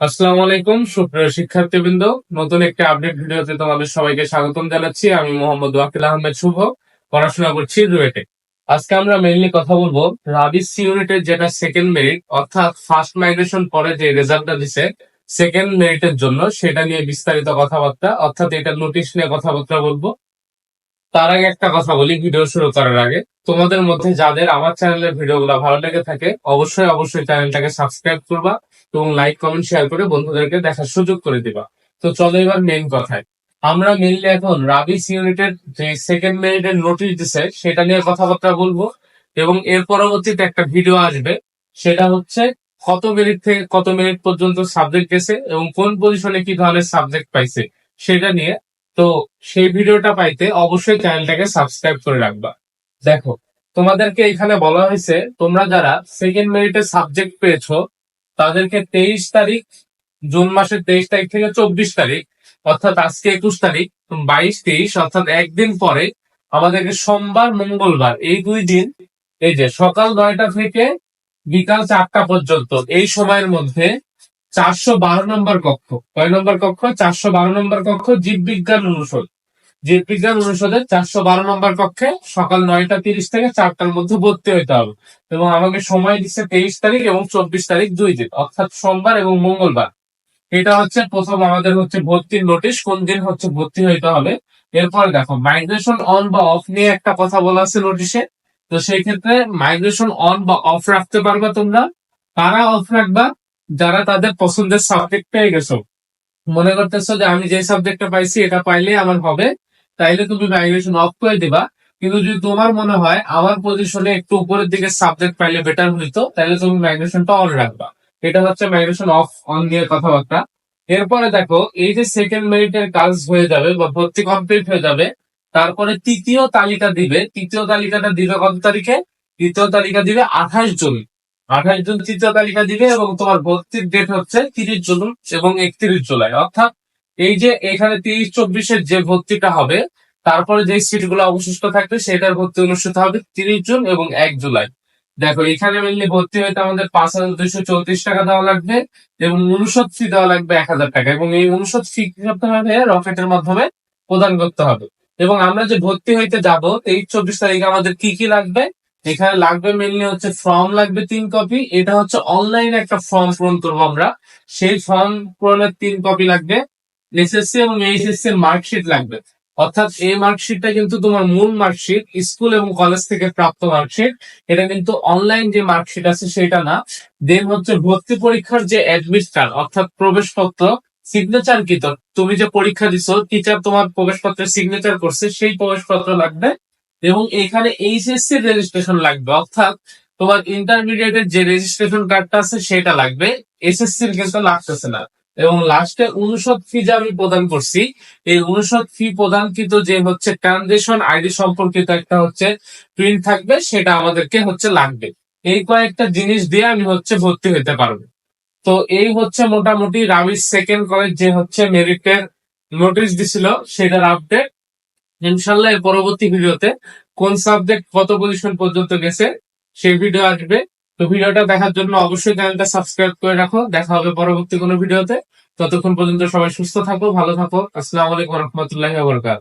আসসালামু আলাইকুম, সুপ্রিয় শিক্ষার্থীবৃন্দ। নতুন একটি আপডেট ভিডিওতে তোমাদের সবাইকে স্বাগতম জানাচ্ছি। আমি মোহাম্মদ ওয়াকিল আহমেদ, শুভ। পড়াশোনা করছি রুয়েটে। আজকে আমরা মেইনলি কথা বলব রাবিস ইউনিটের যেটা সেকেন্ড মেরিট অর্থাৎ ফার্স্ট মাইগ্রেশন পরে যে রেজাল্টটা দিছে সেকেন্ড মেরিটের জন্য সেটা নিয়ে বিস্তারিত কথাবার্তা, অর্থাৎ এটা নোটিশ নিয়ে কথাবার্তা বলব। তার আগে একটা কথা বলি ভিডিও শুরু করার আগে। তোমাদের মধ্যে যাদের আমার চ্যানেলের ভিডিওগুলো ভালো লেগে থাকে, অবশ্যই অবশ্যই চ্যানেলটাকে সাবস্ক্রাইব করবা এবং লাইক কমেন্ট শেয়ার করে বন্ধুদেরকে দেখার সুযোগ করে দিবা। তো চলো এবার মেইন কথায়। আমরা মেইনলি এখন রাবিস ইউনিটের যে সেকেন্ড মেরিটের নোটিশ দিছে, সেটা নিয়ে কথাবার্তা বলব এবং এর পরবর্তীতে একটা ভিডিও আসবে। সেটা হচ্ছে, কত মিনিট থেকে কত মিনিট পর্যন্ত সাবজেক্ট গেছে এবং কোন পজিশনে কি ধরনের সাবজেক্ট পাইছে, সেটা নিয়ে তো সেই ভিডিওটা পাইতে অবশ্যই চ্যানেলটাকে সাবস্ক্রাইব করে রাখবা। দেখো, তোমাদেরকে এখানে বলা হয়েছে, তোমরা যারা সেকেন্ড মেরিটে সাবজেক্ট পেয়েছ, তাদেরকে তেইশ তারিখ, জুন মাসের তেইশ তারিখ থেকে চব্বিশ তারিখ, অর্থাৎ আজকে একুশ তারিখ, বাইশ, তেইশ, অর্থাৎ একদিন পরে আমাদেরকে সোমবার, মঙ্গলবার, এই দুই দিন, এই যে সকাল নয়টা থেকে বিকাল চারটা পর্যন্ত, এই সময়ের মধ্যে চারশো বারো নম্বর কক্ষ। কয় নম্বর কক্ষ? চারশো বারো নম্বর কক্ষ জীববিজ্ঞান অনুষদ। জীববিজ্ঞান অনুষদের চারশো বারো নম্বর কক্ষে সকাল নয়টা তিরিশ থেকে চারটার মধ্যে ভর্তি হইতে হবে এবং আমাকে সময় দিচ্ছে তেইশ তারিখ এবং চব্বিশ তারিখ দুই দিন, অর্থাৎ সোমবার এবং মঙ্গলবার। এটা হচ্ছে প্রথম, আমাদের হচ্ছে ভর্তির নোটিশ, কোন দিন হচ্ছে ভর্তি হইতে হবে। এরপরে দেখো মাইগ্রেশন অন বা অফ নিয়ে একটা কথা বলা আছে নোটিশে। তো সেই ক্ষেত্রে মাইগ্রেশন অন বা অফ রাখতে পারবা তোমরা। কারা অফ রাখবা? যারা তাদের পছন্দের সাবজেক্ট পেয়ে গেছো। মনে করতেছো যে আমি যে সাবজেক্টটা পাইছি, এটা পাইলে আমার হবে, তাইলে তুমি মাইগ্রেশন অফ করে দিবা। কিন্তু যদি তোমার মনে হয় আমার পজিশনে একটু উপরের দিকে সাবজেক্ট পাইলে বেটার হইতো তাহলে তুমি মাইগ্রেশনটা অন রাখবা। এটা হচ্ছে মাইগ্রেশন অফ অন নিয়ে কথাবার্তা। এরপরে দেখো, এই যে সেকেন্ড মেরিটের কাজ হয়ে যাবে বা ভর্তি কমপ্লিট হয়ে যাবে, তারপরে তৃতীয় তালিকা দিবে। তৃতীয় তালিকাটা দিবে কত তারিখে? তৃতীয় তালিকা দিবে আঠাশ জুন। আঠাশ জুন তৃতীয় তালিকা দিবে এবং তোমার ভর্তির ডেট হচ্ছে তিরিশ জুন এবং একত্রিশ জুলাই। অর্থাৎ এই যে এখানে তিরিশ চব্বিশের যে ভর্তিটা হবে, তারপরে যে সিটগুলো অবশিষ্ট থাকবে, সেটার ভর্তি অনুষ্ঠিত হবে তিরিশ জুন এবং এক জুলাই। দেখো, এখানে মেনলি ভর্তি হইতে আমাদের পাঁচ হাজার দুইশো চৌত্রিশ টাকা দেওয়া লাগবে এবং অনুষদ ফি দেওয়া লাগবে এক হাজার টাকা এবং এই অনুষদ ফি করতে হবে? রকেটের মাধ্যমে প্রদান করতে হবে। এবং আমরা যে ভর্তি হইতে যাব, তেইশ চব্বিশ তারিখে আমাদের কি কি লাগবে? এখানে লাগবে মেনলি হচ্ছে ফর্ম লাগবে তিন কপি এটা হচ্ছে অনলাইন একটা ফর্ম পূরণ করব আমরা। সেই ফর্ম পূরণের তিন কপি লাগবে এসএসসি এবং এইচএসসি এর মার্কশিট লাগবে। অর্থাৎ এই মার্কশিটটা কিন্তু তোমার মূল মার্কশিট স্কুল এবং কলেজ থেকে প্রাপ্ত মার্কশিট এটা কিন্তু অনলাইন যে মার্কশিট আছে সেটা না। দেন হচ্ছে ভর্তি পরীক্ষার যে অ্যাডমিট কার্ড অর্থাৎ প্রবেশপত্র সিগনেচার কি তো তুমি যে পরীক্ষা দিছো টিচার তোমার প্রবেশপত্রে সিগনেচার করছে, সেই প্রবেশপত্র লাগবে এবং এখানে এইচএসসি রেজিস্ট্রেশন লাগবে, অর্থাৎ তোমার ইন্টারমিডিয়েটের যে রেজিস্ট্রেশন কার্ডটা আছে সেটা লাগবে এসএসসি এর কিন্তু লাগতেছে না। এবং লাস্টে অনুষদ ফি যা আমি প্রদান করছি, এই অনুষদ ফি প্রদানকৃত যে হচ্ছে ট্রানজেকশন আইডি সম্পর্কিত একটা হচ্ছে প্রিন্ট থাকবে, সেটা আমাদেরকে হচ্ছে লাগবে। এই কয়েকটা জিনিস দিয়ে আমি হচ্ছে ভর্তি হতে পারব। তো এই হচ্ছে মোটামুটি রাবিস সেকেন্ড কলেজ যে হচ্ছে মেরিটের নোটিশ দিছিল, সেটার আপডেট ইনশাল্লাহ পরবর্তী ভিডিওতে কোন সাবজেক্ট কত পজিশন পর্যন্ত গেছে সেই ভিডিও আসবে। তো ভিডিওটা দেখার জন্য অবশ্যই চ্যানেলটা সাবস্ক্রাইব করে রাখো। দেখা হবে পরবর্তী কোনো ভিডিওতে ততক্ষণ পর্যন্ত সবাই সুস্থ থাকো, ভালো থাকো। আসসালামু আলাইকুম রহমতুল্লাহ বরকাত